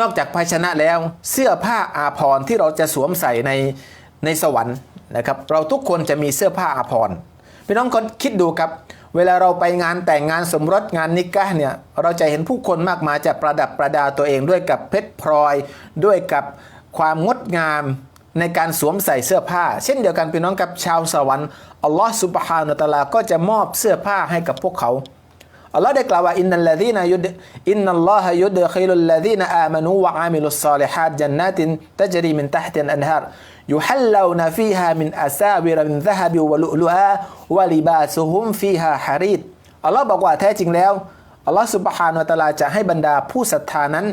นอกจากภาชนะแล้วเสื้อผ้าอาภรณ์ที่เราจะสวมใส่ในในสวรรค์นะครับ เราทุกคนจะมีเสื้อผ้าอาภรณ์พี่น้องคนคิดดูครับ เวลาเราไปงานแต่งงานสมรสงานนิกะห์เนี่ยเราจะเห็นผู้คนมากมายจะประดับประดาตัวเองด้วยกับเพชรพลอย ด้วยกับความงดงามในการสวมใส่เสื้อผ้า เช่นเดียวกันพี่น้องกับชาวสวรรค์อัลลอฮ์สุบฮานุตะอาลาก็จะมอบเสื้อผ้าให้กับพวกเขา อัลลอฮ์ได้กล่าวว่าอินนัลลดีนยุดอินนัลลอฮะยุดขิลุลลดีนอามานูวะอามิลุสซาลิฮัดจันนาตินตัจรีมินตัฮตินอันฮาร์ยุฮัลลูนฟีฮามินอาซาบิรมินซะฮับิวะลุลุฮาวะลิบาซุฮุมฟีฮาฮารีดอัลลอฮ์บอกว่าแท้จริงแล้วอัลลอฮ์สุบฮานุตะอาลาจะให้บรรดาผู้ศรัทธานั้น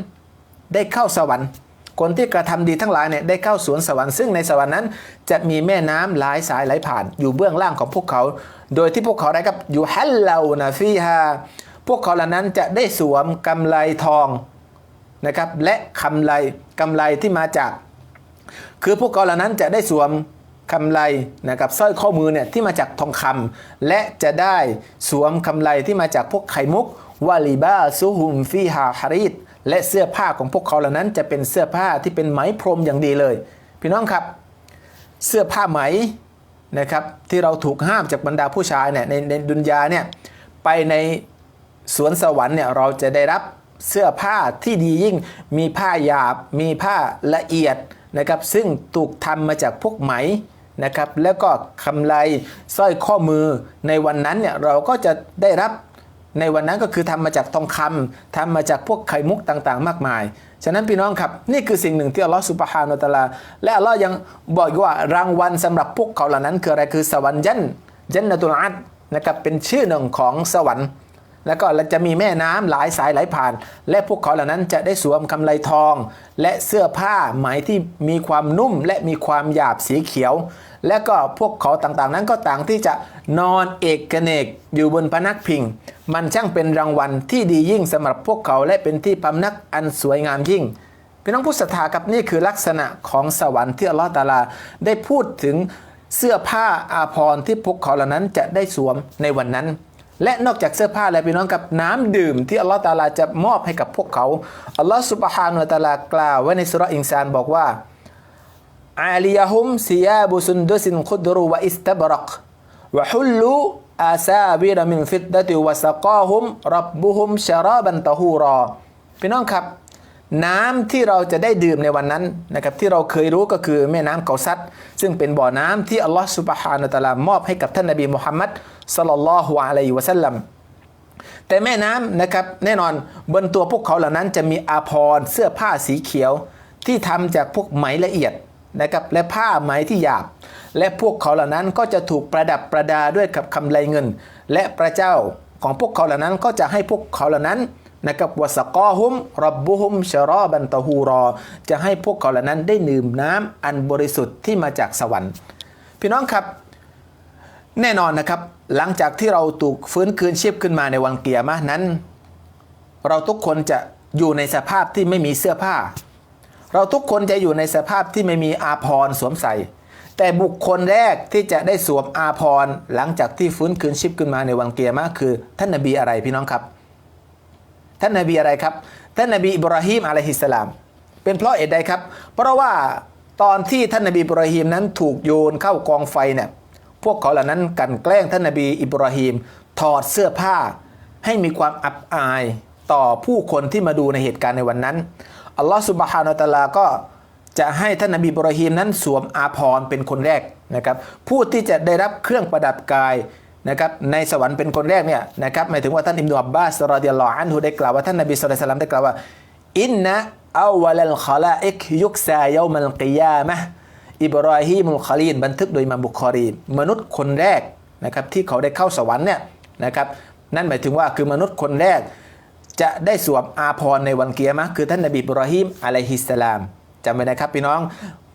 ได้เข้าสวรรค์ คนที่กระทำดีทั้งหลายเนี่ยได้เข้าสวนสวรรค์ซึ่งในสวรรค์นั้น จะมีแม่น้ำหลายสายไหลผ่าน อยู่เบื้องล่างของพวกเขา โดยที่พวกเขาได้ครับอยู่ฮัลลานาฟีฮาพวกเขาเหล่านั้นจะได้สวมกำไลทองนะครับและกำไลกำไลที่มาจาก คือพวกเขาเหล่านั้นจะได้สวมกำไลนะครับสร้อยข้อมือเนี่ยที่มาจากทองคำและจะได้สวมกำไลที่มาจากพวกไข่มุกวาลิบาซูฮุมฟีฮาฮารีดและเสื้อผ้าของพวกเขาเหล่านั้นจะเป็นเสื้อผ้าที่เป็นไหมพรมอย่างดีเลย พี่น้องครับ เสื้อผ้าไหมนะครับที่เราถูกห้ามจากบรรดาผู้ชายเนี่ยในในดุนยาเนี่ยไปในสวนสวรรค์เนี่ยเราจะได้รับเสื้อผ้าที่ดียิ่งมีผ้าหยาบ มีผ้าละเอียดนะครับซึ่งถูกทำมาจากพวกไหมนะครับแล้วก็คำไลสร้อยข้อมือในวันนั้นเนี่ยเราก็จะได้รับ ในวันนั้นก็คือทำมาจากทองคำทำมาจากพวกไข่มุกต่างๆ มากมาย ฉะนั้นพี่น้องครับนี่คือสิ่งหนึ่งที่อัลลอฮฺสุบฮานุตะอาลา และอัลลอฮ์ยังบอกว่ารางวัลสำหรับพวกเขาเหล่านั้นคืออะไรคือสวรรค์ยันยันนตุลอัดนะครับเป็นชื่อหนึ่งของสวรรค์ แล้วก็จะมีแม่น้ำหลายสายไหลผ่าน และพวกเขาเหล่านั้นจะได้สวมกำไลทอง และเสื้อผ้าไหมที่มีความนุ่มและมีความหยาบสีเขียว และก็พวกเขาต่างๆ นั้นก็ต่างที่จะนอนเอกเนกอยู่บนพนักพิง มันช่างเป็นรางวัลที่ดียิ่งสำหรับพวกเขาและเป็นที่พำนักอันสวยงามยิ่งพี่น้องผู้ศรัทธากับนี่คือลักษณะของสวรรค์ที่อัลลอฮฺตาลาได้พูดถึงเสื้อผ้าอาภรณ์ที่พวกเขาเหล่านั้นจะได้สวมในวันนั้น และนอกจากเสื้อผ้าแล้วพี่น้องกับน้ำดื่ม ที่อัลลอฮฺตาลาจะมอบให้กับพวกเขาอัลลอฮฺสุบฮานุวะตาลากล่าวไว้ในสุรอินซานบอกว่าอาลียะฮุมซิยาบุซุนดุสินคุดรุวะอิสตบรักวะฮุลลูอาซาบิรมินฟิดดะติวะสกาฮุมรับบุฮุมชาราบันตะฮูรอพี่น้องครับ น้ำที่เราจะได้ดื่มในวันนั้นนะครับที่เราเคยรู้ก็คือแม่น้ำเกาซัดซึ่งเป็นบ่อน้ำที่อัลลอฮฺสุบฮานะตาลามอบให้กับท่านนบีมุฮัมมัด สัลลัลลอฮุอะลัยฮิวะสัลลัมแต่แม่น้ำนะครับแน่นอนบนตัวพวกเขาเหล่านั้นจะมีอาภรณ์เสื้อผ้าสีเขียวที่ทำจากพวกไหมละเอียดนะครับและผ้าไหมที่หยาบ และพวกเขาเหล่านั้นก็จะถูกประดับประดาด้วยกับคำไลเงิน และพระเจ้าของพวกเขาเหล่านั้นก็จะให้พวกเขาเหล่านั้นนะครับวสกอฮุมรับบุฮุมชรอบันตะฮูรอ จะให้พวกเขาเหล่านั้นได้ดื่มน้ำอันบริสุทธิ์ที่มาจากสวรรค์ พี่น้องครับ แน่นอนนะครับ หลังจากที่เราถูกฟื้นคืนชีพขึ้นมาในวันเกียร์มะนั้น เราทุกคนจะอยู่ในสภาพที่ไม่มีเสื้อผ้า เราทุกคนจะอยู่ในสภาพที่ไม่มีอาภรณ์สวมใส่ แต่บุคคลแรกที่จะได้สวมอาภรณ์หลังจากที่ฟื้นคืนชีพขึ้นมาในวันเกียร์มะคือ ท่านนบีอะไรพี่น้องครับ ท่านนบีอะไรครับ ท่านนบีอิบราฮิมอะลัยฮิสสลาม เป็นเพราะเหตุใดครับ เพราะว่าตอนที่ท่านนบีอิบราฮิมนั้นถูกโยนเข้ากองไฟเนี่ย พวกเขาเหล่านั้นกันแกล้งท่านนบีอิบราฮิมถอดเสื้อผ้า ให้มีความอับอายต่อผู้คนที่มาดูในเหตุการณ์ในวันนั้นอัลลอฮฺสุบฮานาตะอาลาก็จะให้ท่านนบีอิบราฮิมนั้นสวมอาภรณ์เป็นคนแรกนะครับผู้ที่จะได้รับเครื่องประดับกายนะครับในสวรรค์เป็นคนแรกเนี่ยนะครับหมายถึงว่าท่านอิมนุอับบาสรอดิยัลลอฮอันฮุได้กล่าวว่าท่านนบีสุลต่านได้กล่าวว่าอินนะอาวลัลขลาอิกยุกซาเยามัลกิยามะ อิบราฮิมุลคาลีนบันทึกโดยมามบุคอรีมนุษย์คนแรกนะครับที่เขาได้เข้าสวรรค์เนี่ยนะครับนั่นหมายถึงว่าคือมนุษย์คนแรก จะได้สวมอาภรณ์ในวันเกียร์มะคือท่านนบีบรอฮิมอะลัยฮิสสลามจำไว้นะครับพี่น้อง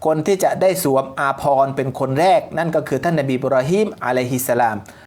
คนที่จะได้สวมอาภรณ์เป็นคนแรก นั่นก็คือท่านนบีบรอฮิมอะลัยฮิสสลาม